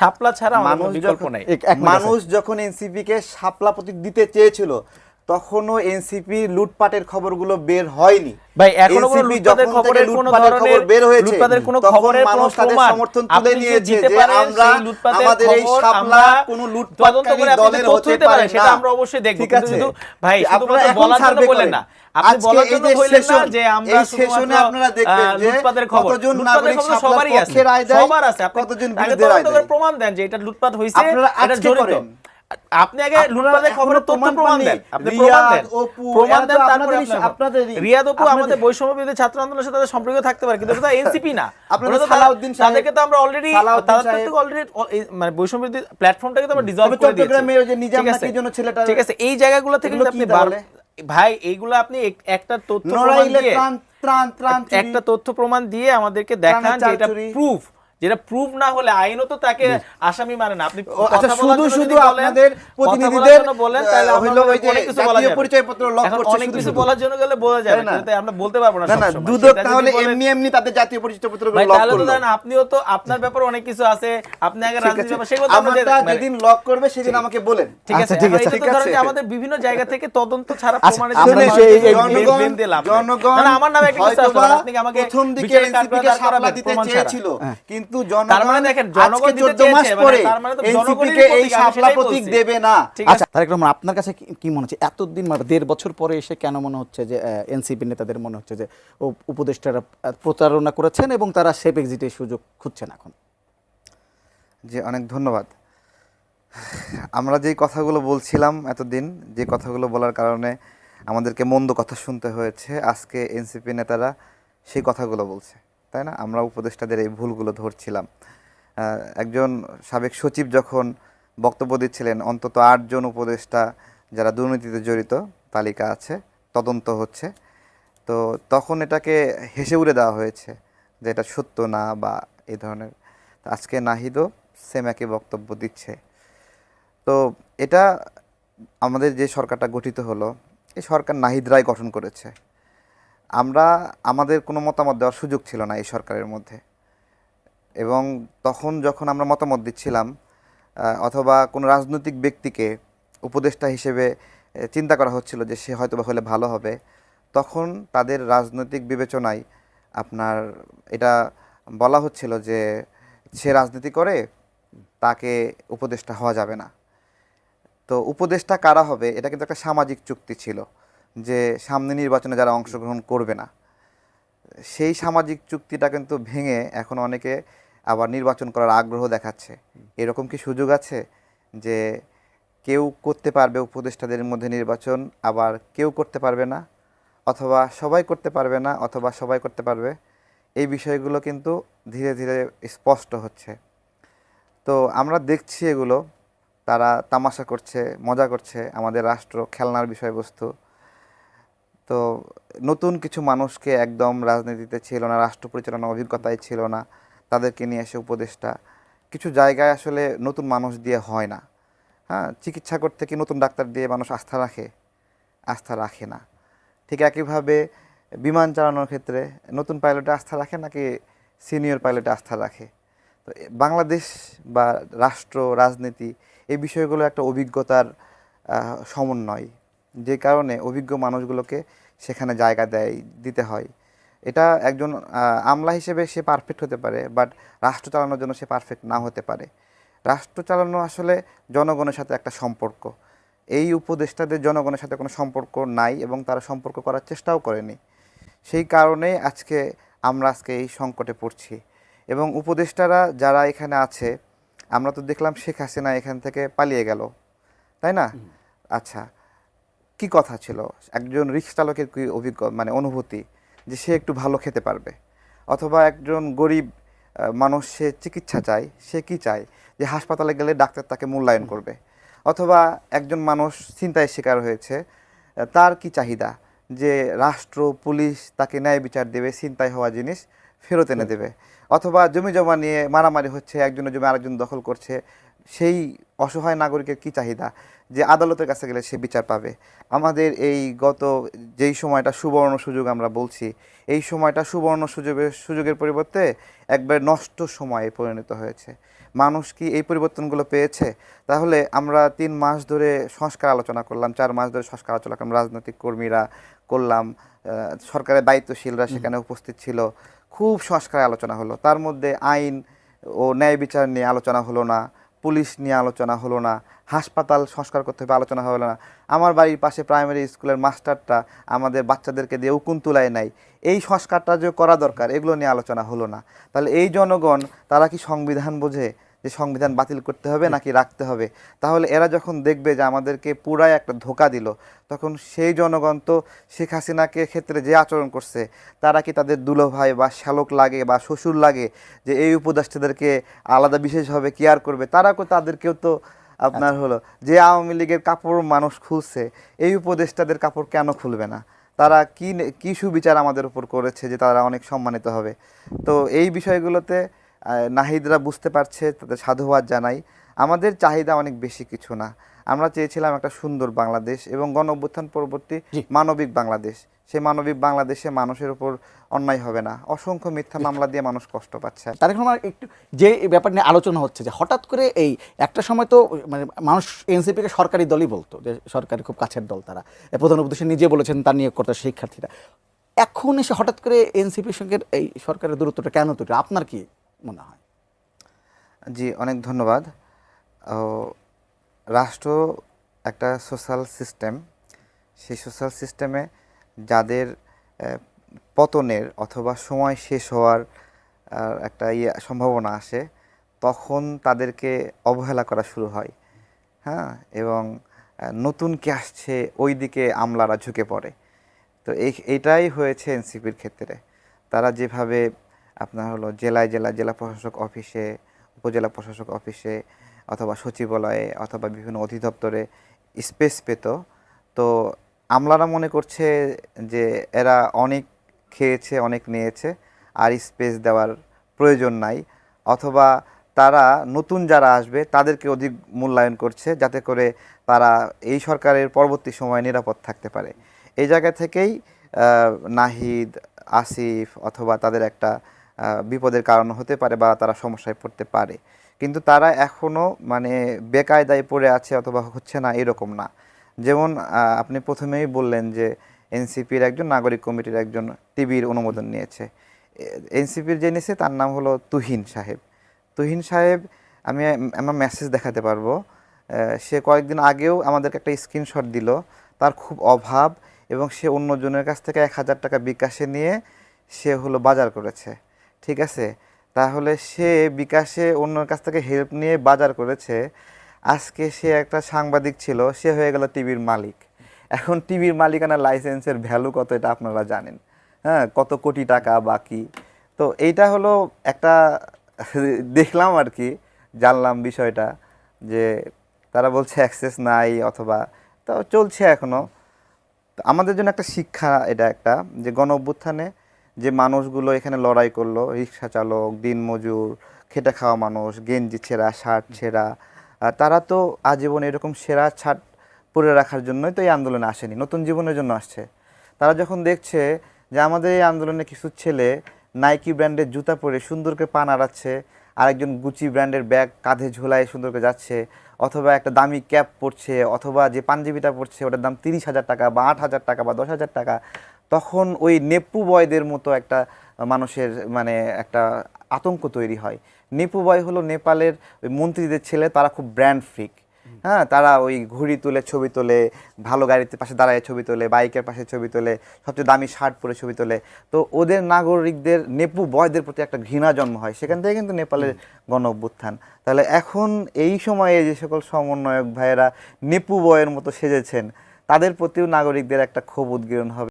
শাপলা ছাড়া মানুষ বিকল্প যখন নাই। মানুষ যখন এনসিপি কে শাপলা প্রতীক দিতে চেয়েছিল তখনও এনসিপি লুটপাটের খবরগুলো বের হয়নি। ভাই এখনও কোনো লুটপাটের খবরের কোনো ধরনের বের হয়েছে লুটপাটের কোনো খবরের কোনো প্রমাণ সমর্থন তুলে নিয়েছে যে আমরা আমাদের এই শাপলা কোনো লুটপাটকারী দলের হতে পারে সেটা আমরা অবশ্যই দেখব। কিন্তু ভাই আপনারা বলার জন্য বললেন না। আপনি বলার জন্য বললেন না যে আমরা এই সেশনে আপনারা দেখবেন যে লুটপাটের খবর। কতজন নাগরিক সবারই আছে। সবার আছে। কতজন বিরুদ্ধে রায় তদন্ত প্রমাণ দেন যে এটা লুটপাট হয়েছে এটা জড়িত। আপনি আগে আপনারা খবরের তথ্য প্রমাণ দেন। আপনি প্রমাণ দেন। প্রমাণ দেন তারপরে আপনাদেরই- আপনি- আপনাদেরই। রিয়াদ অপু আমাদের বৈষম্য বিরোধী ছাত্র আন্দোলনের সাথে তাদের সম্পর্ক থাকতে পারে কিন্তু এটা এনসিপি না। আপনাদের ওরা তো সালাউদ্দিন সাহেব- তাদেরকে তো আমরা অলরেডি তাদের থেকে অলরেডি মানে বৈষম্য বিরোধী প্ল্যাটফর্মটাকে তো আমরা ডিজলভ তবে করে দিয়েছি। চট্টগ্রামে ওই যে নিজাম নাকির জন্য ছেলেটা- ঠিক আছে। এই জায়গাগুলো থেকে আপনি ভাই এইগুলো আপনি একটা তথ্য প্রমাণ দিয়ে একটা তথ্য প্রমাণ দিয়ে আমাদেরকে দেখান যে এটা প্রুফ যেটা প্রুফ না হলে আইনও তো তাকে আসামি মানে না। আপনি আচ্ছা শুধু শুধু আপনাদের প্রতিনিধিদের বলেন তাহলে হইল ওই যে কিছু বলা জাতীয়। পরিচয়পত্র লক করছে অনেক শুধু কিছু বলার জন্য গেলে বোঝা যাবে না? কিন্তু আমরা বলতে পারব না না না দুদক তাহলে এমনি এমনি তাদের জাতীয় পরিচয়পত্র লক তাহলে তো করল। জানেন আপনিও তো আপনার ব্যাপারে অনেক কিছু আছে আপনি আগে রাজনীতি ব্যাপার সেগুলো তো আমরা মানে- যেদিন লক করবে সেদিন আমাকে বলেন। ঠিক আছে আচ্ছা, ঠিক আছে, ঠিক আছে। আমাদের বিভিন্ন জায়গা থেকে তদন্ত ছাড়া আচ্ছা, প্রমাণিত সেই- জনগণ। জনগণ না, আমার নামে একটা কিছু আসলো আপনি আমাকে প্রথম দিকে এনসিপি কে শাপলা দিতে চেয়েছিল। কিন্তু জনগণ তার মানে দেখেন, জনগণ 14 মাস পরে মানে তার মানে তো এনসিপি জনগণেরই কে এই শাপলা প্রতীক দেবে না। আচ্ছা তারেক রহমান আপনার কাছে কি- মনে হচ্ছে? এতদিন মানে দেড় বছর পরে এসে কেন মনে হচ্ছে যে এনসিপি নেতাদের মনে হচ্ছে যে উপদেষ্টারা প্রতারণা করেছেন এবং তারা সেফ এক্সিটের সুযোগ খুঁজছেন এখন? জি অনেক ধন্যবাদ। আমরা যেই কথাগুলো বলছিলাম এতদিন যে কথাগুলো বলার কারণে আমাদেরকে মন্দ কথা শুনতে হয়েছে আজকে এনসিপি নেতারা সেই কথাগুলো বলছে। তাই না? আমরা উপদেষ্টাদের এই ভুলগুলো ধরছিলাম। একজন সাবেক সচিব যখন বক্তব্য দিচ্ছিলেন, অন্তত আটজন উপদেষ্টা যারা দুর্নীতিতে জড়িত তালিকা আছে, তদন্ত হচ্ছে। তো তখন এটাকে হেসে উড়ে দেওয়া হয়েছে যে এটা সত্য না বা এই ধরনের। আজকে নাহিদও সেম একই বক্তব্য দিচ্ছে। তো এটা আমাদের যে সরকারটা গঠিত হলো, এই সরকার নাহিদ রায় গঠন করেছে। আমরা, আমাদের কোনো মতামত দেওয়ার সুযোগ ছিল না এই সরকারের মধ্যে। এবং তখন যখন আমরা মতামত দিচ্ছিলাম অথবা কোনো রাজনৈতিক ব্যক্তিকে উপদেষ্টা হিসেবে চিন্তা করা হচ্ছিল যে সে হয়তো হলে ভালো হবে, তখন তাদের রাজনৈতিক বিবেচনায় আপনার এটা বলা হচ্ছিল যে সে রাজনীতি করে, তাকে উপদেষ্টা হওয়া যাবে না। তো উপদেষ্টা কারা হবে, এটা কিন্তু একটা সামাজিক চুক্তি ছিল। যে সামনে নির্বাচনে যারা অংশগ্রহণ করবে না। সেই সামাজিক চুক্তিটা কিন্তু ভেঙে এখন অনেকে আবার নির্বাচন করার আগ্রহ দেখাচ্ছে। এরকম কি সুযোগ আছে যে কেউ করতে পারবে উপদেষ্টাদের মধ্যে নির্বাচন, আবার কেউ করতে পারবে না? অথবা সবাই করতে পারবে না, অথবা সবাই করতে পারবে? এই বিষয়গুলো কিন্তু ধীরে ধীরে স্পষ্ট হচ্ছে। তো আমরা দেখছি এগুলো, তারা তামাশা করছে, মজা করছে আমাদের রাষ্ট্র, খেলনার বিষয়বস্তু। তো নতুন কিছু মানুষকে একদম রাজনীতিতে ছিল না, রাষ্ট্র পরিচালনার অভিজ্ঞতায় ছিল না, তাদেরকে নিয়ে এসে উপদেষ্টা। কিছু জায়গায় আসলে নতুন মানুষ দিয়ে হয় না। হ্যাঁ চিকিৎসা করতে কি নতুন ডাক্তার দিয়ে মানুষ আস্থা রাখে? আস্থা রাখে না। ঠিক একইভাবে বিমান চালানোর ক্ষেত্রে নতুন পাইলটে আস্থা রাখে নাকি সিনিয়র পাইলটে আস্থা রাখে? তো বাংলাদেশ বা রাষ্ট্র, রাজনীতি এই বিষয়গুলো একটা অভিজ্ঞতার সমন্বয়। যে কারণে অভিজ্ঞ মানুষগুলোকে সেখানে জায়গা দেয় দিতে হয়। এটা একজন আমলা হিসেবে সে পারফেক্ট হতে পারে বাট রাষ্ট্র চালানোর জন্য সে পারফেক্ট না হতে পারে। রাষ্ট্র চালানো আসলে জনগণের সাথে একটা সম্পর্ক। এই উপদেষ্টাদের জনগণের সাথে কোনো সম্পর্ক নাই এবং তারা সম্পর্ক করার চেষ্টাও করেনি। সেই কারণে আজকে আমরা আজকে এই সংকটে পড়ছি। এবং উপদেষ্টারা যারা এখানে আছে আমরা তো দেখলাম শেখ হাসিনা এখান থেকে পালিয়ে গেল। তাই না? আচ্ছা কি কথা ছিল? একজন রিক্সা চালকের কি অভিজ্ঞ মানে অনুভূতি যে সে একটু ভালো খেতে পারবে? অথবা একজন গরিব মানুষ সে চিকিৎসা চায়, সে কি চায় যে হাসপাতালে গেলে ডাক্তার তাকে মূল্যায়ন করবে? অথবা একজন মানুষ চিন্তায় শিকার হয়েছে তার কি চাহিদা? যে রাষ্ট্র, পুলিশ তাকে ন্যায় বিচার দেবে চিন্তায় হওয়া জিনিস ফেরত এনে দেবে। অথবা জমি জমা নিয়ে মারামারি হচ্ছে একজনের জমি আরেকজন দখল করছে সেই অসহায় নাগরিকের কি চাহিদা? যে আদালতের কাছে গেলে সে বিচার পাবে। আমাদের এই গত যেই সময়টা সুবর্ণ সুযোগ আমরা বলছি এই সময়টা সুবর্ণ সুযোগের সুযোগের পরিবর্তে একবার নষ্ট সময়ে পরিণত হয়েছে। মানুষ কি এই পরিবর্তনগুলো পেয়েছে? তাহলে আমরা তিন মাস ধরে সংস্কার আলোচনা করলাম চার মাস ধরে সংস্কার আলোচনা করলাম রাজনৈতিক কর্মীরা করলাম সরকারের দায়িত্বশীলরা সেখানে উপস্থিত ছিল খুব সংস্কারে আলোচনা হলো। তার মধ্যে আইন ও ন্যায় বিচার নিয়ে আলোচনা হলো না, পুলিশ নিয়ে আলোচনা হলো না, হাসপাতাল সংস্কার করতে হবে আলোচনা হলো না। আমার বাড়ির পাশে প্রাইমারি স্কুলের মাস্টারটা আমাদের বাচ্চাদেরকে দিয়ে উকুন তুলায় নাই। এই সংস্কারটা যে করা দরকার, এগুলো নিয়ে আলোচনা হলো না। তাহলে এই জনগণ, তারা কি সংবিধান বোঝে? যে সংবিধান বাতিল করতে হবে নাকি রাখতে হবে। তাহলে এরা যখন দেখবে যে আমাদেরকে পুরাই একটা ধোকা দিল তখন সেই জনগণ তো শেখ হাসিনাকে ক্ষেত্রে যে আচরণ করছে তারা কি তাদের দুলো ভাই বা শ্যালক লাগে বা শ্বশুর লাগে যে এই উপদেষ্টাদেরকে আলাদা বিশেষভাবে কেয়ার করবে? তারা কো তাদেরকেও তো আপনার হলো যে আওয়ামী লীগের কাপড় মানুষ খুলছে এই উপদেষ্টাদের কাপড় কেন খুলবে না? তারা কি কি সুবিচার আমাদের উপর করেছে যে তারা অনেক সম্মানিত হবে? তো এই বিষয়গুলোতে নাহিদরা বুঝতে পারছে তাদের সাধুবাদ জানাই। আমাদের চাহিদা অনেক বেশি কিছু না। আমরা চেয়েছিলাম একটা সুন্দর বাংলাদেশ এবং গণ অভ্যুত্থান পরবর্তী মানবিক বাংলাদেশ। সেই মানবিক বাংলাদেশে মানুষের উপর অন্যায় হবে না। অসংখ্য মিথ্যা মামলা দিয়ে মানুষ কষ্ট পাচ্ছে। তার এখন একটু যে ব্যাপার নিয়ে আলোচনা হচ্ছে যে হঠাৎ করে এই একটা সময় তো মানে মানুষ এনসিপিকে সরকারি দলই বলতো যে সরকারি খুব কাছের দল তারা। প্রধান উপদেষ্টা নিজে বলেছেন তার নিয়োগ করতে শিক্ষার্থীরা। এখন এসে হঠাৎ করে এনসিপির সঙ্গে এই সরকারের দূরত্বটা কেন তৈরি? আপনার কি মনে হয়। জি, অনেক ধন্যবাদ। রাষ্ট্র একটা সোশ্যাল সিস্টেম। সেই সোশ্যাল সিস্টেমে যাদের পতনের অথবা সময় শেষ হওয়ার একটা ইয়ে সম্ভাবনা আসে, তখন তাদেরকে অবহেলা করা শুরু হয়। হ্যাঁ? এবং নতুন কে আসছে ওই দিকে আমলারা ঝুঁকে পড়ে। তো এই এইটাই হয়েছে এনসিপির ক্ষেত্রে। তারা যেভাবে আপনার হলো জেলায় জেলা জেলা প্রশাসক অফিসে, উপজেলা প্রশাসক অফিসে অথবা সচিবালয়ে অথবা বিভিন্ন অধিদপ্তরে স্পেস পেত। তো আমলারা মনে করছে যে এরা অনেক খেয়েছে, অনেক নিয়েছে, আর স্পেস দেওয়ার প্রয়োজন নাই। অথবা তারা নতুন যারা আসবে, তাদেরকে অধিক মূল্যায়ন করছে যাতে করে তারা এই সরকারের পরবর্তী সময় নিরাপদ থাকতে পারে। এই জায়গা থেকেই নাহিদ, আসিফ অথবা তাদের একটা বিপদের কারণ হতে পারে বা তারা সমস্যায় পড়তে পারে। কিন্তু তারা এখনও মানে বেকায়দায় পড়ে আছে অথবা হচ্ছে না, এরকম না। যেমন আপনি প্রথমেই বললেন যে এনসিপির একজন নাগরিক কমিটির একজন টিভির অনুমোদন নিয়েছে। এনসিপির যে নিয়েছে তার নাম হলো তুহিন সাহেব। তুহিন সাহেব, আমি, আমার মেসেজ দেখাতে পারব। সে কয়েকদিন আগেও আমাদেরকে একটা স্ক্রিনশট দিল। তার খুব অভাব এবং সে অন্যজনের কাছ থেকে এক হাজার টাকা বিকাশে নিয়ে সে হলো বাজার করেছে। ঠিক আছে? তাহলে সে বিকাশে অন্যের কাছ থেকে হেল্প নিয়ে বাজার করেছে। আজকে সে একটা সাংবাদিক ছিল, সে হয়ে গেল টিভির মালিক। এখন টিভির মালিকানা লাইসেন্সের ভ্যালু কত এটা আপনারা জানেন। হ্যাঁ কত কোটি টাকা বাকি। তো এইটা হলো একটা, দেখলাম আর কি, জানলাম বিষয়টা যে তারা বলছে অ্যাক্সেস নাই অথবা, তো চলছে এখনও আমাদের জন্য একটা শিক্ষা এটা একটা, যে গণ অভ্যুত্থানে যে মানুষগুলো এখানে লড়াই করল, রিক্সা চালক দিনমজুর খেটে খাওয়া মানুষ, গেঞ্জি ছেঁড়া, শার্ট ছেঁড়া তারা তো আজীবন এরকম সেরা ছাট পরে রাখার জন্যই তো এই আন্দোলনে আসেনি, নতুন জীবনের জন্য আসছে। তারা যখন দেখছে যে আমাদের এই আন্দোলনে কিছু ছেলে নাইকি ব্র্যান্ডের জুতা পরে সুন্দর করে পা নাড়াচ্ছে, আরেকজন গুচি ব্র্যান্ডের ব্যাগ কাঁধে ঝোলায় সুন্দরকে যাচ্ছে, অথবা একটা দামি ক্যাপ পরছে, অথবা যে পাঞ্জাবিটা পরছে, ওটার দাম তিরিশ হাজার টাকা বা আট হাজার টাকা বা দশ হাজার টাকা তখন ওই নেপু বয়দের মতো একটা মানুষের মানে একটা আতঙ্ক তৈরি হয়। নেপু বয় হলো নেপালের ওই মন্ত্রীদের ছেলে, তারা খুব ব্র্যান্ড ফ্রিক হ্যাঁ তারা ওই ঘুড়ি তুলে ছবি তোলে, ভালো গাড়িতে পাশে দাঁড়ায় ছবি তোলে, বাইকের পাশে ছবি তোলে, সবচেয়ে দামি শার্ট পরে ছবি তোলে। তো ওদের নাগরিকদের, নেপু বয়দের প্রতি একটা ঘৃণা জন্ম হয়। সেখান থেকে কিন্তু নেপালের গণ অভ্যুত্থান। তাহলে এখন এই সময়ে যে সকল সমন্বয়ক ভাইয়েরা নেপু বয়ের মতো সেজেছেন, তাদের প্রতিও নাগরিকদের একটা ক্ষোভ উদ্গীরণ হবে।